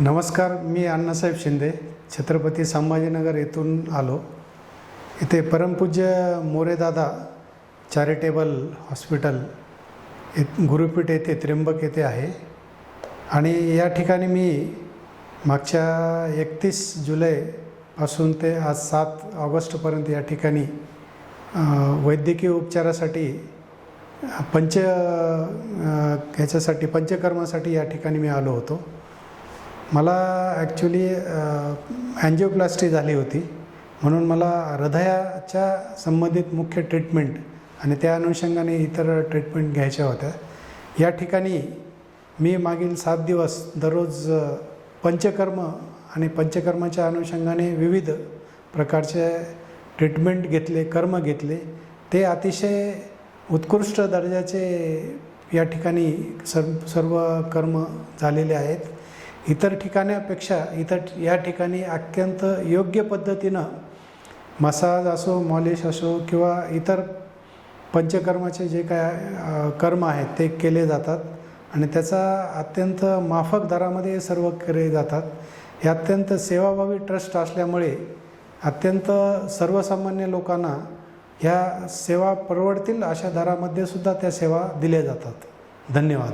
नमस्कार मी अण्णासाहेब शिंदे छत्रपती संभाजीनगर येथून आलो. इथे परमपूज्य मोरेदादा चॅरिटेबल हॉस्पिटल इत गुरुपीठ येथे त्र्यंबक येथे आहे. आणि या ठिकाणी मी मागच्या एकतीस जुलैपासून ते आज सात ऑगस्टपर्यंत या ठिकाणी वैद्यकीय उपचारासाठी पंच ह्याच्यासाठी पंचकर्मासाठी या ठिकाणी मी आलो होतो. मला ॲक्च्युली अँजिओप्लास्टी झाली होती. म्हणून मला हृदयाच्या संबंधित मुख्य ट्रीटमेंट आणि त्या अनुषंगाने इतर ट्रीटमेंट घ्यायच्या होत्या. या ठिकाणी मी मागील सात दिवस दररोज पंचकर्म आणि पंचकर्माच्या अनुषंगाने विविध प्रकारचे ट्रीटमेंट घेतले कर्म घेतले. ते अतिशय उत्कृष्ट दर्जाचे या ठिकाणी सर्व सर्व कर्म झालेले आहेत. इतर ठिकाणापेक्षा इतर या ठिकाणी अत्यंत योग्य पद्धतीनं मसाज असो मॉलिश असो किंवा इतर पंचकर्माचे जे काय कर्म आहेत ते केले जातात आणि त्याचा अत्यंत माफक दरामध्ये सर्व केले जातात. हे अत्यंत सेवाभावी ट्रस्ट असल्यामुळे अत्यंत सर्वसामान्य लोकांना ह्या सेवा परवडतील अशा दरामध्ये सुद्धा त्या सेवा दिल्या जातात. धन्यवाद.